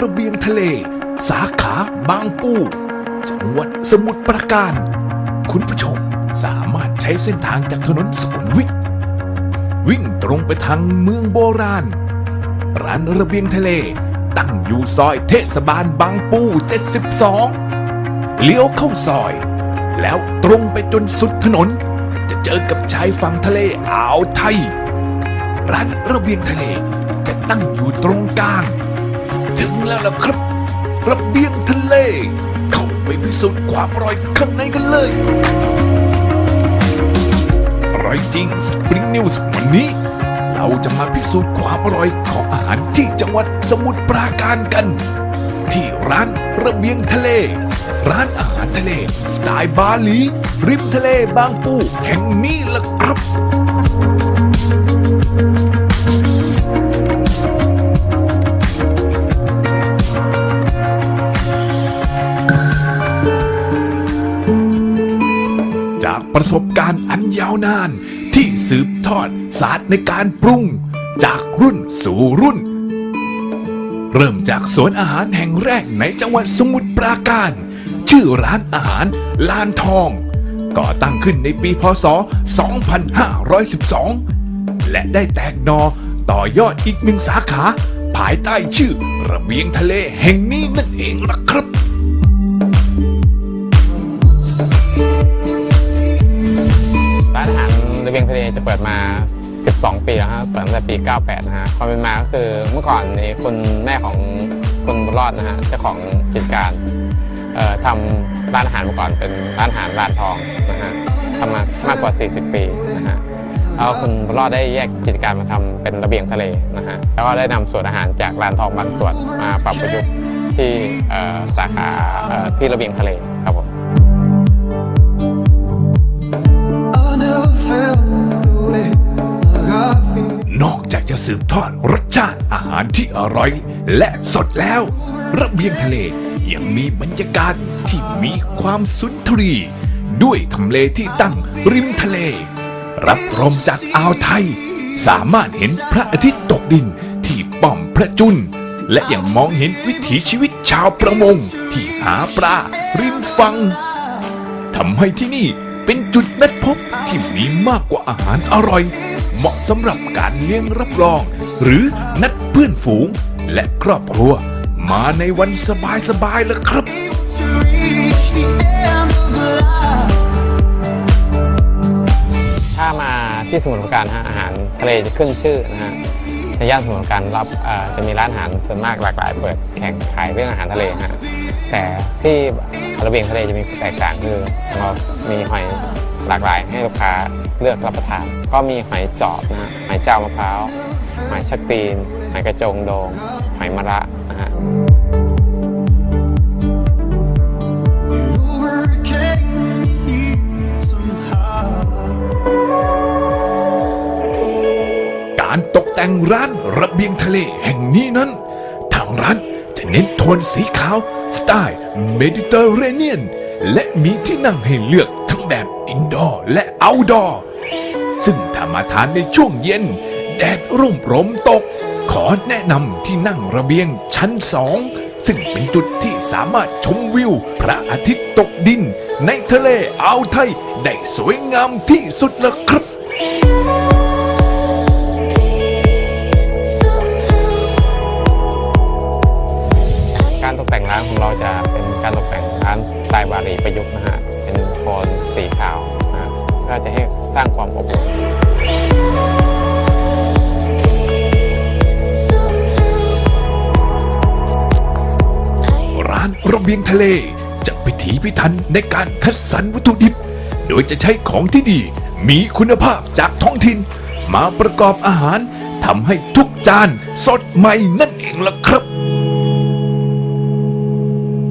ระเบียงทะเล สาขาบางปู จังหวัดสมุทรปราการ คุณผู้ชมสามารถใช้เส้นทางจากถนนสุขุมวิทวิ่งตรงไปทางเมืองโบราณ ร้านระเบียงทะเล ตั้งอยู่ซอยเทศบาลบางปู 72 เลี้ยวเข้าซอย แล้วตรงไปจนสุดถนน จะเจอกับชายฝั่งทะเลอ่าวไทย ร้านระเบียงทะเลจะตั้งอยู่ตรงกลาง ถึงแล้วล่ะครับระเบียงทะเล เข้าไปพิสูจน์ความอร่อยข้างในกันเลยอร่อยจริงสปริงนิวส์วันนี้ เราจะมาพิสูจน์ความอร่อยของอาหารที่จังหวัดสมุทรปราการกัน ที่ร้านระเบียงทะเล ร้านอาหารทะเล สไตล์บาหลี ริมทะเลบางปูแห่งนี้ล่ะครับ ประสบการณ์อันยาวนาน ที่สืบทอดศาสตร์ในการปรุง จากรุ่นสู่รุ่น เริ่มจากสวนอาหารแห่งแรกในจังหวัดสมุทรปราการ ชื่อร้านอาหารลานทอง ก่อตั้งขึ้นในปีพศ 2512 และได้แตกหนอต่อยอดอีกหนึ่งสาขา ภายใต้ชื่อระเบียงทะเลแห่งนี้นั่นเองล่ะครับาระเบียงทะเลจะเปิดมา 12 ปีแล้วครับเปิดตั้งแต่ปี 98 นะฮะความเป็นมาก็คือเมื่อก่อนนี่คุณแม่ของคุณบุญรอดนะฮะเจ้าของกิจการเอ่อทำร้านอาหารมาก่อนเป็นร้านอาหารร้านทองนะฮะทำมามากกว่า 40 ปีนะฮะแล้วคุณบุญรอดได้แยกกิจการมาทำเป็นระเบียงทะเลนะฮะแล้วก็ได้นำส่วนอาหารจากร้านทองบางส่วนมาปรับประยุกต์ที่เอ่อสาขาเอ่อที่ระเบียงทะเลครับผม สืบทอดรสชาติอาหารที่อร่อย และสดแล้ว ระเบียงทะเลยังมีบรรยากาศที่มีความสุนทรี ด้วยทำเลที่ตั้งริมทะเล รับลมจากอ่าวไทย สามารถเห็นพระอาทิตย์ตกดินที่ป้อมพระจุลและยังมองเห็นวิถีชีวิตชาวประมงที่หาปลาริมฝั่งทำให้ที่นี่เป็นจุดนัดพบที่มีมากกว่าอาหารอร่อย เหมาะสำหรับการเลี้ยงรับรอง หรือนัดเพื่อนฝูง และครอบครัว มาในวันสบายๆแล้วครับ ถ้ามาที่สมุทรปราการฮะอาหารทะเลจะขึ้นชื่อนะฮะในย่านสมุทรปราการรับเอ่อจะมีร้านอาหารส่วนมากหลากหลายเปิดแข่งขายเรื่องอาหารทะเลฮะแต่ที่ระเบียงทะเลจะมีแตกต่างคือของเรามีหอย หลากหลายให้ลูกค้าเลือกรับประทาน ก็มีหอยจอบนะฮะหอยเจ้ามะพร้าวหอยชักตีนหอยกระจงโดงหอยมะระนะฮะ การตกแต่งร้านระเบียงทะเลแห่งนี้นั้น ทางร้านจะเน้นโทนสีขาว สไตล์เมดิเตอร์เรเนียน และมีที่นั่งให้เลือก แบบอินดอร์และเอาท์ดอร์ซึ่งถ้ามาทานในช่วงเย็น แดดร่มรมตก ขอแนะนำที่นั่งระเบียงชั้นสองซึ่งเป็นจุดที่สามารถชมวิว พระอาทิตย์ตกดิน ในทะเลอ่าวไทย ได้สวยงามที่สุดลยครับการตกแต่งร้านของเราจะเป็นการตกแต่งร้านสไตล์บาหลีประยุกต์นะฮะ โทนสีขาวนะก็จะให้สร้างความอบอุ่นร้านระเบียงทะเลจะพิถีพิถันในการคัดสรรวัตถุดิบ โดยจะใช้ของที่ดี มีคุณภาพจากท้องถิ่น มาประกอบอาหารทำให้ทุกจานสดใหม่นั่นเองล่ะครับ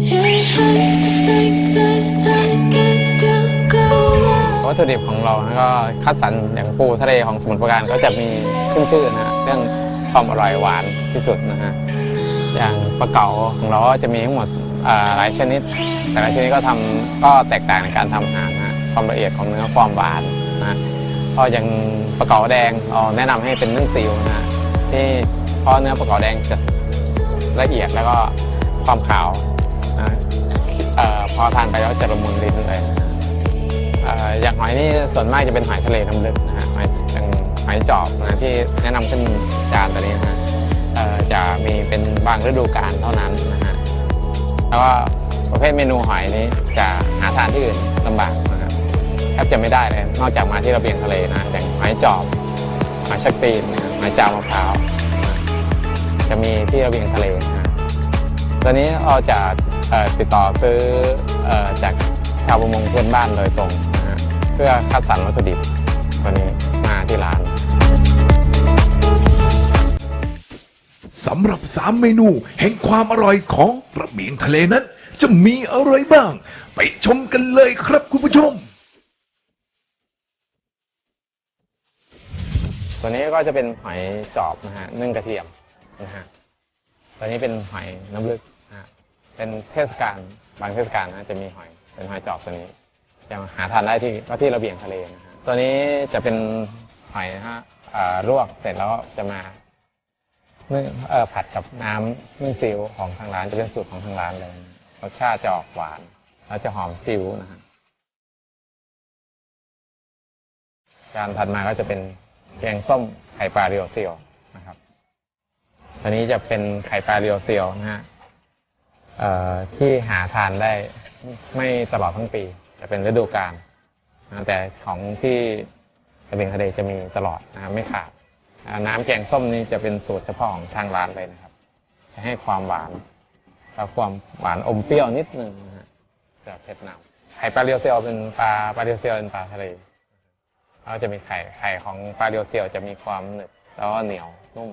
It hurts to วัตถุดิบของเรานะก็คัดสรรอย่างปูทะเลของสมุทรปราการก็จะมีขึ้นชื่อนะฮะเรื่องความอร่อยหวานที่สุดนะฮะอย่างปลาเก๋าของเราก็จะมีทั้งหมดหลายชนิด แต่ละชนิดก็ทำก็แตกต่างในการทำอาหารนะฮะความละเอียดของเนื้อความหวานนะก็อย่างปลาเก๋าแดงเราแนะนำให้เป็นนึ่งซีอิ๊วนะฮะที่คราะเนื้อปลาเก๋าแดงจะละเอียดแล้วก็ความขาวนะอพอทานไปแล้วจะละมุนลิ้นเลยนะ อย่างหอยนี่ส่วนมากจะเป็นหอยทะเลน้ำลึกนะฮะหอยอย่างหอยจอบนะที่แนะนำขึ้นจานตัวนี้นะฮะจะมีเป็นบางฤดูกาลเท่านั้นนะฮะแล้วก็ประเภทเมนูหอยนี้จะหาทานที่อื่นลำบากนะฮะแทบจะไม่ได้เลยนอกจากมาที่ระเบียงทะเลนะอย่างหอยจอบหอยชักตีนหอยจามมะพร้าวจะมีที่ระเบียงทะเลนะฮะตอนนี้เราจะติดต่อซื้ออจากชาวประมงเพื่อนบ้านโดยตรง พื่อคัดสรรวัตถุดิบตัวนี้มาที่ร้านสำหรับสามเมนูแห่งความอร่อยของระเบียงทะเลนั้น จะมีอะไรบ้าง ไปชมกันเลยครับคุณผู้ชม ตัวนี้ก็จะเป็นหอยจอบนะฮะนึ่งกระเทียมนะฮะตัวนี้เป็นหอยน้ำลึกนะฮะเป็นเทศกาลบางเทศกาลนะจะมีหอยเป็นหอยจอบตัวนี้ ยังหาทานได้ที่ก็ที่ระเบียงทะเลนะฮะตัวนี้จะเป็นหอยนะฮะอ่าลวกเสร็จแล้วจะมานึ่งเอ่อผัดกับน้ำนึ่งซีอิ๊วของทางร้านจะเป็นสูตรของทางร้านเลยนะรสชาติจะออกหวาน แล้วจะหอมซีอิ๊วนะฮะการถัดมาก็จะเป็นแกงส้มไข่ปลาเรียวเซียวนะครับอันนี้จะเป็นไข่ปลาเรียวเซียวนะฮะเอ่อที่หาทานได้ไม่ตลอดทั้งปี จะเป็นฤดูกาลนะแต่ของที่ระเบียงทะเลจะมีตลอดนะครับไม่ขาดน้ำแกงส้มนี้จะเป็นสูตรเฉพาะของทางร้านเลยนะครับ จะให้ความหวานและความหวานอมเปรี้ยวนิดนึงนะฮะจะเผ็ดนำไข่ปลาเรียวเซียวเป็นปลาปลาเรียวเซียวเป็นปลาทะเลแล้วก็จะมีไข่ไข่ของปลาเรียวเซียวจะมีความหนึบแล้วก็เหนียวนุ่ม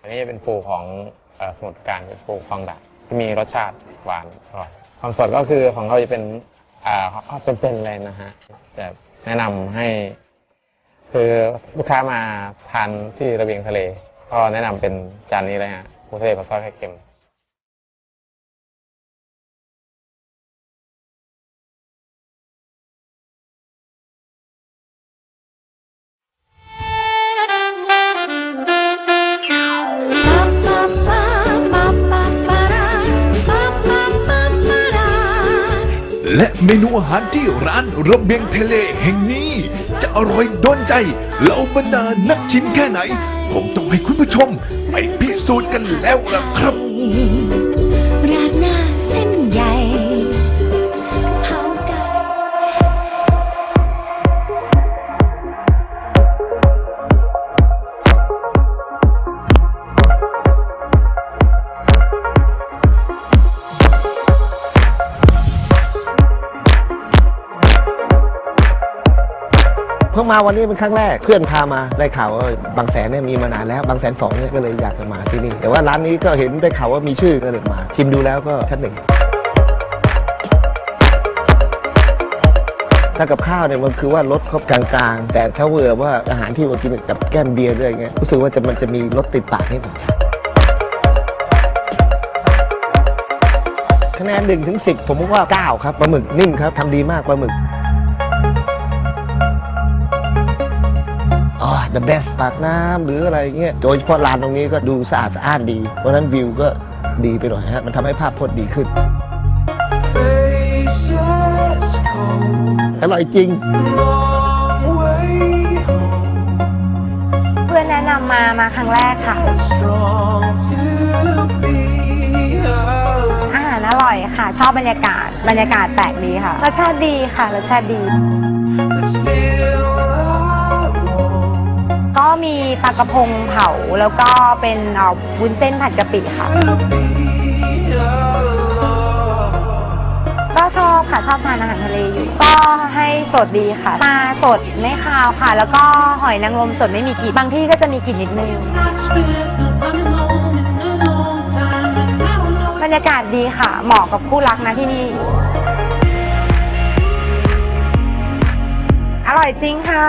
อันนี้จะเป็นปูของสมุทรการเป็นปูคลองด่านที่ มีรสชาติหวานอร่อยความสดก็คือของเขาจะเป็นอ่าเป็นๆเลยนะฮะจะแนะนำให้ คือลูกค้ามาทานที่ระเบียงทะเล ก็แนะนำเป็นจานนี้เลยฮะปูทะเลผัดซอสไข่เค็ม และเมนูอาหารที่ร้านระเบียงทะเลแห่งนี้ จะอร่อยโดนใจเหล่าบรรดานักชิมแค่ไหน ผมต้องให้คุณผู้ชมไปพิสูจน์กันแล้วล่ะครับ มาวันนี้เป็นครั้งแรกเพื่อนพามาได้ข่าวว่าบางแสนเนี่ยมีมานานแล้วบางแสนสองเนี่ยก็เลยอยากจะมาที่นี่ แต่ว่าร้านนี้ก็เห็นได้ข่าวว่ามีชื่อก็เลยมา ชิมดูแล้วก็ชั้นหนึ่งถ้ากับข้าวเนี่ยมันคือว่ารสเขากลางๆ แต่ถ้าเผื่อว่าอาหารที่มากินกับแก้มเบียร์ด้วยเงี้ยรู้สึกว่าจะมันจะมีรสติดปากนิดหน่อยคะแนนหนึ่งถึงสิบผมว่าเก้าครับปลาหมึกนิ่มครับทำดีมากปลาหมึก the best ปากน้ำหรืออะไรเงี้ยโดยเฉพาะร้านตรงนี้ก็ดูสะอาดสะอ้านดี เพราะฉะนั้นวิวก็ดีไปหน่อยฮะมันทำให้ภาพพจน์ดีขึ้น อร่อยจริง เพื่อนแนะนำมามาครั้งแรกค่ะ อาหารอร่อยค่ะ ชอบบรรยากาศ บรรยากาศแปลกดีค่ะ รสชาติดีค่ะ รสชาติดี But still มีปลากระพงเผาแล้วก็เป็นเอ่อวุ้นเส้นผัดกะปิค่ะ ก็ชอบค่ะชอบทานอาหารทะเลอยู่ก็ให้สดดีค่ะปลาสดไม่คาวค่ะ แล้วก็หอยนางรมสดไม่มีกลิ่นบางที่ก็จะมีกลิ่นนิดนึง บรรยากาศดีค่ะ เหมาะกับคู่รักนะที่นี่ อร่อยจริงค่ะ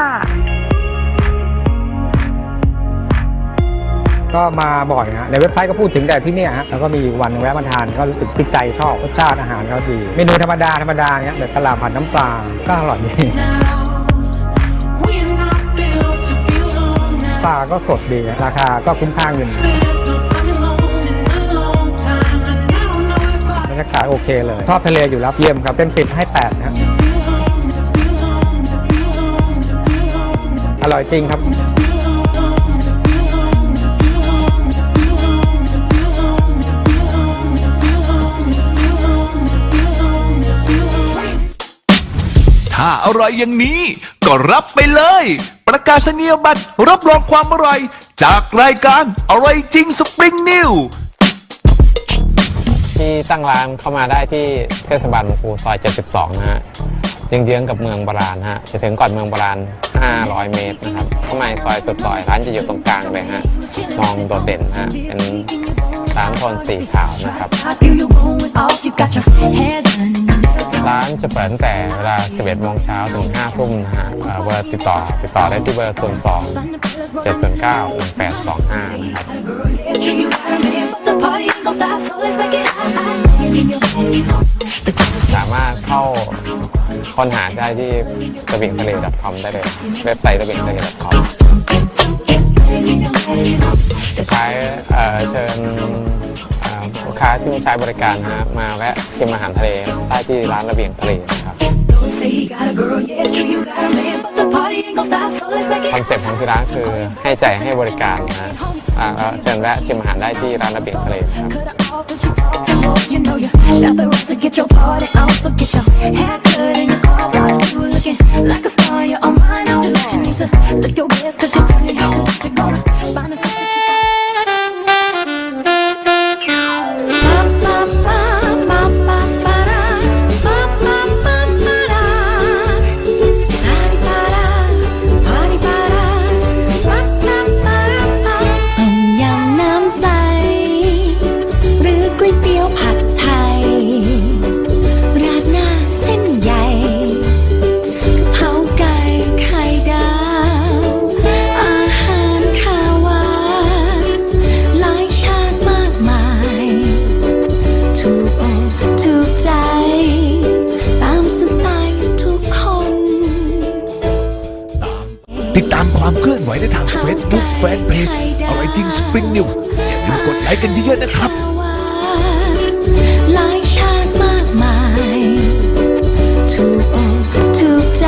ก็มาบ่อยฮะในเว็บไซต์ก็พูดถึงแต่ที่เนี่ยฮะแล้วก็มีวันแวะมาทานก็รู้สึกติดใจชอบรสชาติอาหารเขาดี เมนูธรรมดาธรรมดาเนี้ยแบบตลาดผัดน้ำปลาก็อร่อยดี now. We're not built to ก็สดดีราคาก็คุ้มค่าเงินบรรยากาศโอเคเลยชอบทะเลอยู่แล้วเยี่ยมครับเต็มสิบให้แปดครับอร่อยจริงครับ ถ้าอร่อยอย่างนี้ ก็รับไปเลย ประกาศนียบัตรรับรองความอร่อย จากรายการอร่อยจริงสปริงนิวที่ตั้งร้านเข้ามาได้ที่เทศบาลบางปูซอย 72 นะฮะเยื้องๆกับเมืองโบราณฮะจะถึงก่อนเมืองโบราณ 500 เมตรนะครับเข้ามาในซอยสุดซอยร้านจะอยู่ตรงกลางเลยฮะมองโดดเด่นฮะเป็นร้านโทนสีขาวนะครับ ร้านจะเปิดตั้งแต่เวลา 11โมงเช้าถึง5ทุ่มนะฮะเบอร์ติดต่อติดต่อได้ที่เบอร์ 02 709 1825 นะครับ สามารถเข้าค้นหาได้ที่ระเบียงทะเล .com ได้เลยเว็บไซต์ระเบียงทะเล .com สุดท้ายเอ่อเชิญ ค้าที่มาใช้บริการนะฮะมาแวะชิมอาหารทะเลได้ที่ร้านระเบียงทะเลนะครับคอนเซ็ปต์ของที่ร้านคือให้ใจให้บริการนะอ่าแล้วเชิญแวะชิมอาหารได้ที่ร้านระเบียงทะเลครับ เฟซบุ๊กแฟนเพจอะไรจริงสปริงนิวอย่าลืมกดไลค์กันเยอะๆนะครับ หลายชาติมากมาย ถูกอกถูกใจ